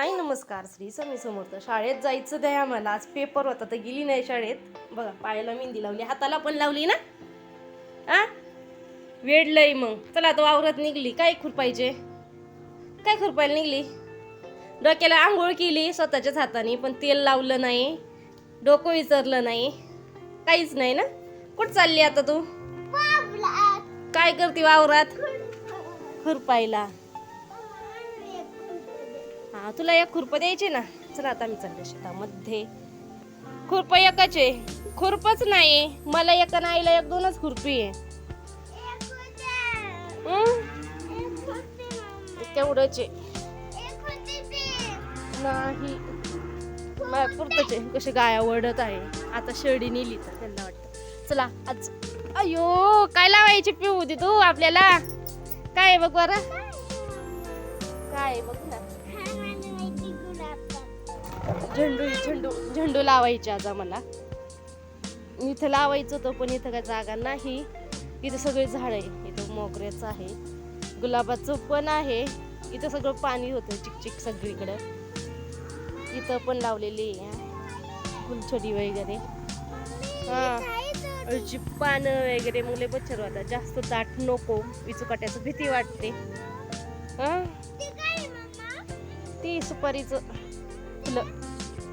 हाय नमस्कार. श्री स्वामी समर्थ. शाळेत जायचं द्या आम्हाला. आज पेपर होता तर गेली नाही शाळेत. बघा पायाला मेहंदी लावली. हाताला पण लावली ना? आ? वेडलंय मग. चला आता वावरात निघली. काय खुरपायचे काय खुरपायला निघली? डोक्याला आंघोळ केली स्वतःच्याच हाताने पण तेल लावलं नाही. डोकं विचारलं नाही. काहीच नाही ना? कुठं चालली आता तू? काय करते वावरात? खुरपायला तुला एक खुरप द्यायचे ना? चला आता मी चालले शेतामध्ये. खुरप एकच आहे. खुरपच नाही. मला एक नाईला एक दोनच खुरपी आहे. तेवढंच आहे. नाही. मला पुरतच आहे. कशी गाया आवडत आहे. आता शेळी नेली तर त्यांना वाटतं. चला आज अयो काय लावायची पिऊ दे तू आपल्याला? काय आहे बघ बरं? काय आहे बघ? झेंडू झेंडू झेंडू लावायचे आज आम्हाला. इथं लावायचं होतं पण इथं काय जागा नाही. इथं सगळे झाड आहे. इथं मोगऱ्याचं आहे. गुलाबाचं पण आहे. इथं सगळं पाणी होतं चिकचिक सगळीकडं. इथं पण लावलेली आहे. फुलछडी वगैरे. हा. पानं वगैरे मुले मच्छर होतात जास्त दाट नको. विचुकाट्याचं भीती वाटते. हा? ती सुपारीचं फुलं.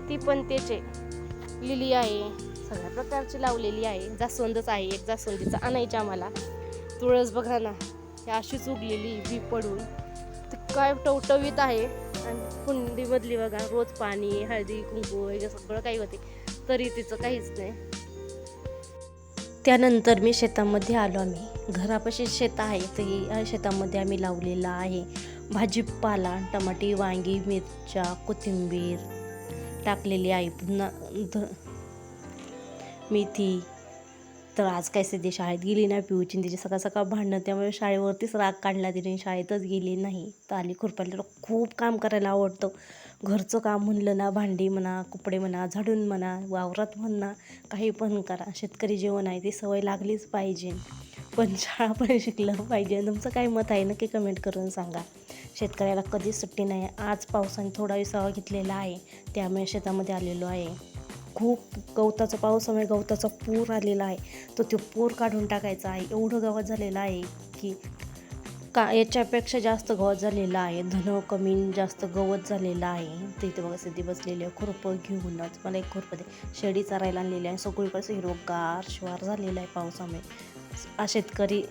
ती पण त्याचे लिली आहे सगळ्या प्रकारची लावलेली आहे. जास्वंदच आहे एक जास्वंदीचं आणायची आम्हाला. तुळस बघा ना ही अशीच उगलेली बी पडून. ती काय टवटवीत आहे. आणि कुंडीमधली बघा रोज पाणी हळदी कुंकू वगैरे सगळं काही होते तरी तिचं काहीच नाही. त्यानंतर मी शेतामध्ये आलो आम्ही. घरापाशी शेत आहे ते या शेतामध्ये आम्ही लावलेला आहे. भाजीपाला टमाटी वांगी मिरच्या कोथिंबीर. टाकलेली आहे. पुन्हा ध मेथी तर आज काय सध्या शाळेत गेली नाही पिऊची. तिची सकाळ सकाळ भांडणं त्यामुळे शाळेवरतीच राग काढला तिने. शाळेतच गेली नाही. तर आली खुरपायला. खूप काम करायला आवडतं. घरचं काम म्हणलं ना भांडी म्हणा कपडे म्हणा झाडून म्हणा वावरात म्हणा काही पण करा. शेतकरी जेवण आहे ती सवय लागलीच पाहिजे. पण शाळा पण शिकलं पाहिजे. तुमचं काय मत आहे? नक्की कमेंट करून सांगा. शेतकऱ्याला कधीच सुट्टी नाही. आज पावसाने थोडा विसावा घेतलेला आहे. त्यामुळे शेतामध्ये आलेलो आहे. खूप गवताचा पावसामुळे गवताचा पूर आलेला आहे. तर तो पूर काढून टाकायचा आहे. एवढं गवत झालेलं आहे की का याच्यापेक्षा जास्त गवत झालेलं आहे. धन कमी जास्त गवत झालेलं आहे. तिथे बघा सिद्धी बसलेली आहे. खुरपं घेऊनच मला एक खुरपं दे. शेळी चरायला आणलेली आहे. सगळीकडे हिरवगार शिवार झालेला आहे पावसामुळे. हा शेतकरी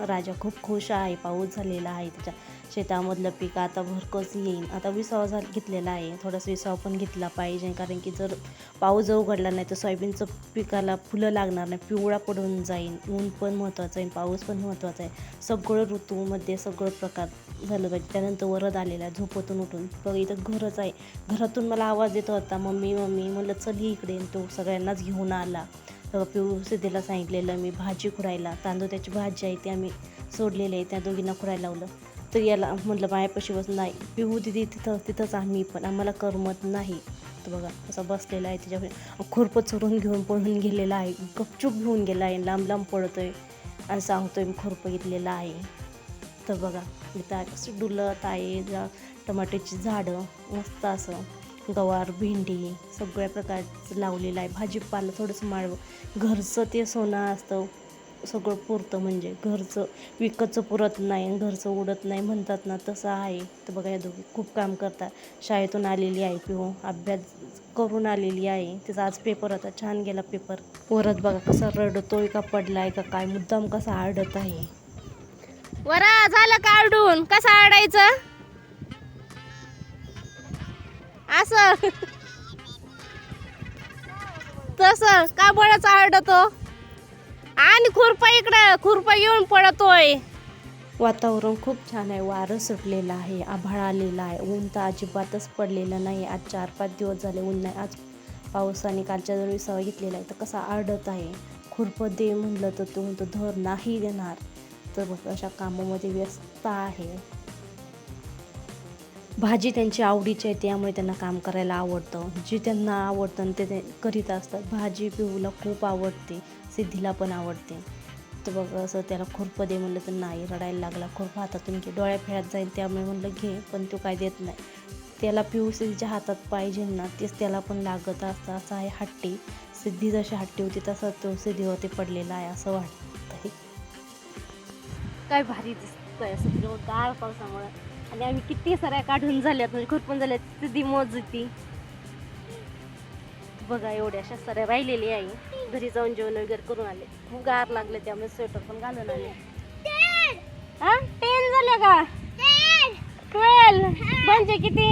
राजा खूप खुश आहे पाऊस झालेला आहे त्याच्या शेतामधलं पीक आता भरकस येईल आता विसावा झा घेतलेला आहे. थोडासा विसावा पण घेतला पाहिजे कारण की जर पाऊस जर उघडला नाही तर सोयाबीनचं पिकाला फुलं लागणार नाही पिवळा पडून जाईल ऊन पण महत्त्वाचं आहे पाऊस पण महत्त्वाचा आहे. सगळं ऋतूमध्ये सगळं प्रकार झालं पाहिजे. त्यानंतर वरद आलेला आहे झोपतून उठून. बघ इथं घरच आहे. घरातून मला आवाज येत होता मम्मी मम्मी म्हणलं चल इकडे. तो सगळ्यांनाच घेऊन आला. तर पिऊ सिद्धीला सांगितलेलं. मी भाजी खुरायला तांदूळ त्याची भाजी आहे ती आम्ही सोडलेली आहे त्या दोघींना खुरायला लावलं. तर याला म्हटलं मायापाशी बस नाही पिहू दिदी तिथं तिथंच आम्ही पण आम्हाला करमत नाही. तर बघा असं बसलेला आहे त्याच्यावर खुरपं सोडून घेऊन पळून गेलेला आहे. गपचूप घेऊन गेला आहे. लांब लांब पळतोय आणि आहे मी खुरपं घेतलेलं आहे. तर बघा इथं असं डुलत आहे. जा टमाट्याची झाडं मस्त असं. गवार भेंडी सगळ्या प्रकारचं लावलेलं आहे. भाजीपाला थोडंसं माळवं. घरचं ते सोनं असतं सगळं पुरतं म्हणजे. घरचं विकतचं पुरत नाही आणि घरचं उडत नाही म्हणतात ना तसं आहे. तर बघा या दोघी खूप काम करतात. शाळेतून आलेली आहे पिऊ हो. अभ्यास करून आलेली आहे. तिचा आज पेपर होता. छान गेला पेपर परत बघा कसा रडतोय का पडलाय का काय. मुद्दाम कसा आडत आहे. वरा झालं का आडून कसं आडायचं असं तस का बळच आरडतो? आणि खुरपा इकडं खुरपा येऊन पडतोय. वातावरण खूप छान आहे. वारं सुटलेलं आहे आभाळ आलेला आहे. ऊन तर अजिबातच पडलेलं नाही. आज चार पाच दिवस झाले ऊन नाही. आज पावसाने कालच्या जर विसावा घेतलेला आहे तर कसा आडत आहे. खुरपं दे म्हणलं तर तो म्हणतो धर नाही देणार. तर बघ अशा कामामध्ये व्यस्त आहे. भाजी त्यांची आवडीची आहे त्यामुळे त्यांना काम करायला आवडतं. जे त्यांना आवडतं ते ते करीत असतात भाजी पिऊला खूप आवडते सिद्धीला पण आवडते. तर बघ असं त्याला खुरपं दे म्हणलं तर नाही रडायला लागला खुरपं हातातून घे डोळ्या फेळत जाईल त्यामुळे म्हणलं घे पण तो काय देत नाही. त्याला पिऊ सिद्धीच्या हातात पाहिजे ना तेच त्याला पण लागत असतं असं आहे हट्टी. सिद्धी जशी हट्टी होती तसं तो सिद्धीवरती पडलेला आहे असं वाटतं काय भारी दिसतंय असं हिरवगार पावसामुळे. आणि आम्ही किती साऱ्या काढून झाल्यात म्हणजे खुरपून झाल्यात सिद्धी मोजती बघा एवढ्याशा साऱ्या राहिलेली आहे. घरी जाऊन जेवण वगैरे करून आले. खूप गार लागले त्यामुळे स्वेटर पण घालून आले. हा? टेन झाले का? ट्वेल्व म्हणजे किती?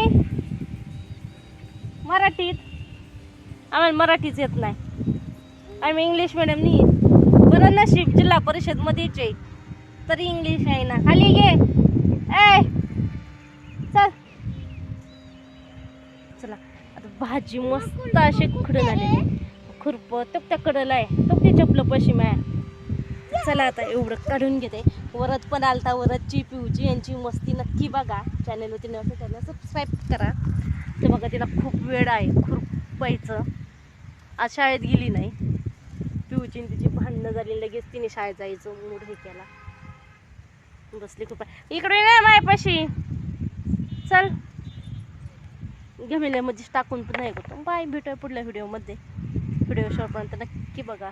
मराठीत? आम्हाला मराठीच येत नाही. आम्ही इंग्लिश मिडियम नाही बरं नशीब जिल्हा परिषदमध्येच आहे तरी इंग्लिश आहे ना. खाली घे. ए! चल. चला आता भाजी मस्त अशी खुडून आलेली. खुरप तो त्या कडला आहे. तो ते चपलं पशी माया. चला आता एवढं काढून घेते. वरत पण आलता वरदची पिऊची यांची मस्ती नक्की बघा. चॅनलवरती नसेल त्यांना सबस्क्राईब करा. तर बघा तिला खूप वेळ आहे. खुरपायचं आज शाळेत गेली नाही. पिऊची तिची भांडणं झाली लगेच तिने शाळेत जायचं मूड हे केला. बसली खूप इकडे ना मायपाशी. चल. गमिल्यामध्येच टाकून पण नाही करतो बाय भेटूया पुढल्या व्हिडिओमध्ये व्हिडिओ शॉर्टपर्यंत नक्की बघा.